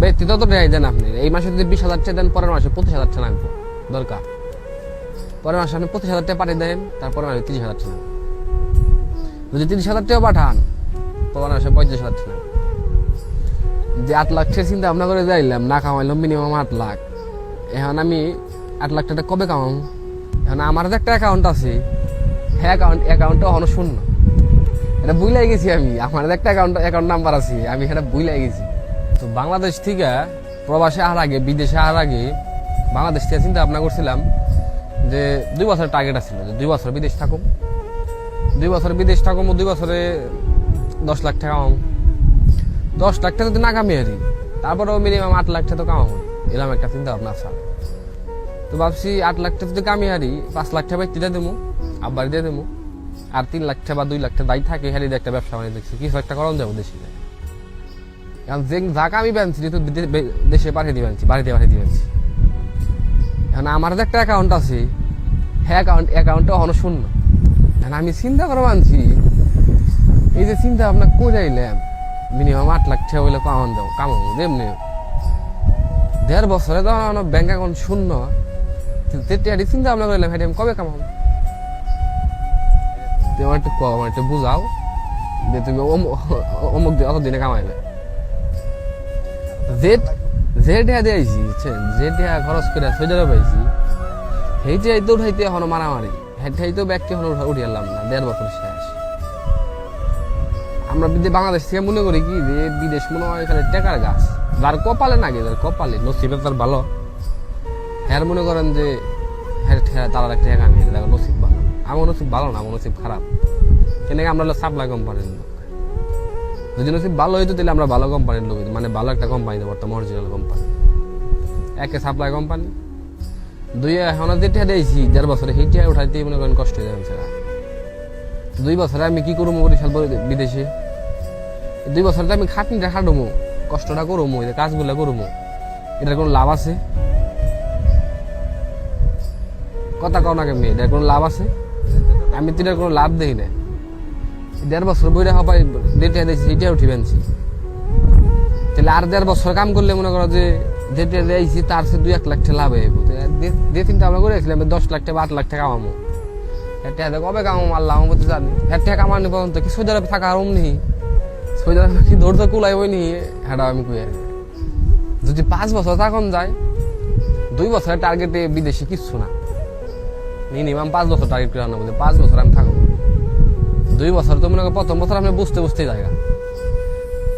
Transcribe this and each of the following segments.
ব্যক্তিগত তো দেয় দেন আপনি। এই মাসে যদি বিশ হাজার টাকা দেন, পরের মাসে পঁচিশ হাজার টাকা লাগবে। দরকার। পরের মাসে আপনি পঁচিশ হাজার টাকা পাঠিয়ে দেন তারপরে মাসে তিরিশ হাজার টাকা যদি তিরিশ হাজার টাকা পাঠান, পরের মাসে পঁয়ত্রিশ হাজার টাকা যে আট লাখ টাকা চিন্তা ভাবনা করে যাইলাম না কামাইলাম মিনিমাম আট লাখ। এখন আমি আট লাখ টাকা কবে কামাম এখন আমার যে একটা অ্যাকাউন্ট আছে হ্যাঁ অ্যাকাউন্ট অ্যাকাউন্টটা এখনও শূন্য। এটা বুঝলাই গেছি আমি। আমার একটা অ্যাকাউন্ট অ্যাকাউন্ট নাম্বার আছে, আমি সেটা বুঝলাই গেছি। তো বাংলাদেশ থেকে প্রবাসে আসার আগে, বিদেশে আসার আগে বাংলাদেশ থেকে চিন্তা ভাবনা করছিলাম যে দুই বছর টার্গেট আছিল যে দুই বছর বিদেশ থাকুম দুই বছর বিদেশ থাকুম দুই বছরে দশ লাখ টাকা কামাম দশ লাখ টাকা যদি না কামিয়ে হারি তারপরেও মিনিমাম আট লাখ টাকা তো কামাবো। এরকম একটা চিন্তা ভাবনা আছে তো ভাবছি আট লাখ টাকা যদি কামিয়ে হারি পাঁচ লাখ টাকা দিয়ে দেবো আব্বার দিয়ে দেবো আর তিন লাখ টাকা বা দুই লাখ টাকা দায়ী থাকে হারি একটা ব্যবসা দেখছি, কিছু একটা করণ যাব দেশে। যায়। এখন যে যা কামি বানছি তো দেশে পাঠিয়ে দিয়ে বানছি, বাড়িতে পাঠিয়ে দিয়ে বানছি। এখন আমার যে একটা অ্যাকাউন্ট আছে হ্যাঁ অ্যাকাউন্ট অ্যাকাউন্টটা এখনও শূন্য। এখন আমি চিন্তা করে মানছি এই যে চিন্তা ভাবনা করে যাইলাম মিনিমাম আট লাখ টাকা হইলে কামান যাব কামাবো যেমনি। দেড় বছরে তো আমার ব্যাংক অ্যাকাউন্ট শূন্য। কিন্তু তেটিয়া চিন্তা ভাবনা করলাম হ্যাঁ আমি কবে কামাবো? আমার একটু আমার একটু বুঝাও। যে তুমি অমুক অমুক দিন- অতদিনে কামাইবে যে যে টেহা দিয়েছি বুঝছেন যে টেহা খরচ করে সোজারে পাইছি। সেইটাই তো উঠাইতে এখনও মারামারি। হেঁটাই তো ব্যাগটি এখনও উঠা এলাম না, দেড় বছর শেষ। আমরা বিদে বাংলাদেশ থেকে মনে করি কি যে বিদেশ মনে হয় এখানে টেকার গাছ, যার কপালে না গে, যার কপালে নসিবে তার ভালো। হ্যার মনে করেন যে হ্যাঁ হ্যাঁ তারা একটা নিয়ে দেখো নসিব ভালো। আমার নসিব ভালো না, আমার নসিব খারাপ। কেন আমরা সাপ্লাই কোম্পানির যদি নসিব ভালো হইতো, তাহলে আমরা ভালো কোম্পানির লোক মানে ভালো একটা কোম্পানিতে পড়তাম অরিজিনাল কোম্পানি একে সাপ্লাই কোম্পানি দুই এখন যেটা দিয়েছি, দেড় বছরে সেইটা উঠাইতে মনে করেন কষ্ট হয়ে যাবে। দুই বছরে আমি কি করব বরিশাল বিদেশে? দুই বছরে আমি খাটনিটা খাটবো, কষ্টটা করব, এই যে কাজগুলো করব। এটার কোনো লাভ আছে? কথা কও না কেমনি, এটার কোনো লাভ আছে? আমি তো এটার কোনো লাভ দেখি না দেড় বছর বইটা হবাই যেটা দিয়েছি সেটা উঠি বেনছি। তাহলে আর দেড় বছর কাম করলে মনে করো যে যেটা দিয়েছি তার সে দুই এক লাখ টাকা লাভ হইব যে চিন্তা আমরা করেছিলাম দশ লাখ টাকা আট লাখ টাকা কামাবো। এটা হাতে কবে কামাবো আল্লাহ আমার মধ্যে জানি। এটা কামানি পর্যন্ত কি সোজা থাকা আর অমনি সোজা কি ধরতে কুলাইবই নি হ্যাঁ আমি আর। যদি পাঁচ বছর তখন যায়, দুই বছরের টার্গেটে বিদেশি কিচ্ছু না। মিনিমাম পাঁচ বছর টার্গেট করে আনা বলতে পাঁচ বছর আমি থাকব দুই বছর তো মনে প্রথম বছর আপনি বুঝতে বুঝতেই জায়গা।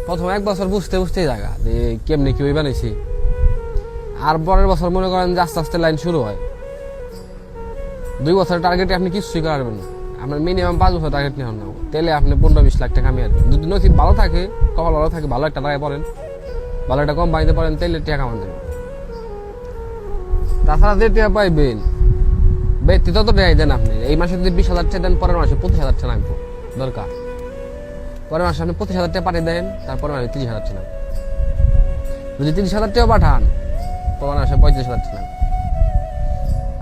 প্রথম এক বছর বুঝতে বুঝতেই জায়গা যে কেমনি কি বানাইছি আর পরের বছর মনে করেন যে আস্তে আস্তে লাইন শুরু হয়। দুই বছরের টার্গেটে আপনি কিছুই পারবেন না। আপনার মিনিমাম পাঁচ বছর টার্গেট নিয়ে না। তেলে আপনি পনেরো বিশ লাখ টাকা কামিয়ে আসবেন যদি নসিব ভালো থাকে, কপাল ভালো থাকে, ভালো একটা টাকায় পড়েন, ভালো একটা কম বানিতে পারেন তাহলে টাকা কামান দেবেন তাছাড়া যে টাকা পাইবেন ব্যক্তিগত তো দেয় দেন আপনি। এই মাসে যদি বিশ হাজার টাকা দেন, পরের মাসে পঁচিশ হাজার টাকা লাগবে। দরকার। পরের মাসে আপনি পঁচিশ হাজার টাকা পাঠিয়ে দেন, তারপরে মাসে তিরিশ হাজার ছিলাম। যদি তিরিশ হাজার টাকা পাঠান, পরের মাসে পঁয়ত্রিশ হাজার লাগবে।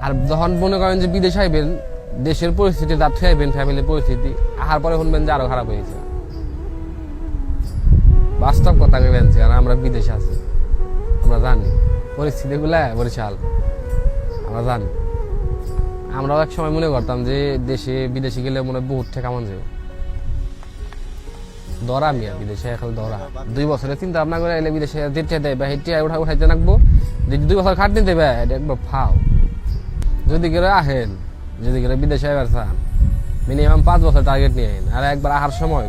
আর যখন মনে করেন যে বিদেশে আইবেন, দেশের পরিস্থিতি তার আইবেন ফ্যামিলির পরিস্থিতি, আহার পরে শুনবেন যে আরও খারাপ হয়েছে। বাস্তব কথা ভেবেন আর আমরা বিদেশে আছি। আমরা জানি, পরিস্থিতিগুলা বরিশাল। আমরা জানি। আমরাও এক সময় মনে করতাম যে দেশে বিদেশে গেলে মনে হয় বহুত টাকা মন যাবে দরা মিয়া, বিদেশে এখন দরা। দুই বছরে চিন্তা ভাবনা করে এলে বিদেশে যেতে দেয় বা হেঁটে উঠা উঠাইতে রাখব দুই বছর খাটনি দেবে একবার ফাও। যদি করে আহেন যদি করে বিদেশে এবার চান মিনিমাম পাঁচ বছর টার্গেট নিয়ে আইন। আর একবার আহার সময়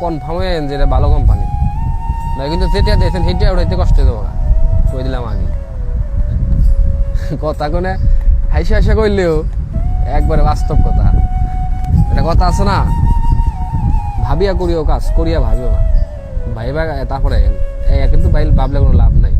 কনফার্ম হয়ে যে এটা ভালো কোম্পানি না, কিন্তু যেটা দিয়েছেন সেটা উঠাইতে কষ্ট দেবো না। কই দিলাম আগে কথা কোনে হাইসে হাসে কইলেও একবারে বাস্তব কথা। এটা কথা আছে না? ভাবিয়া করিও কাজ করিয়া ভাবিও না। ভাইবা তারপরে কিন্তু ভাইল ভাবলে কোনো লাভ নাই।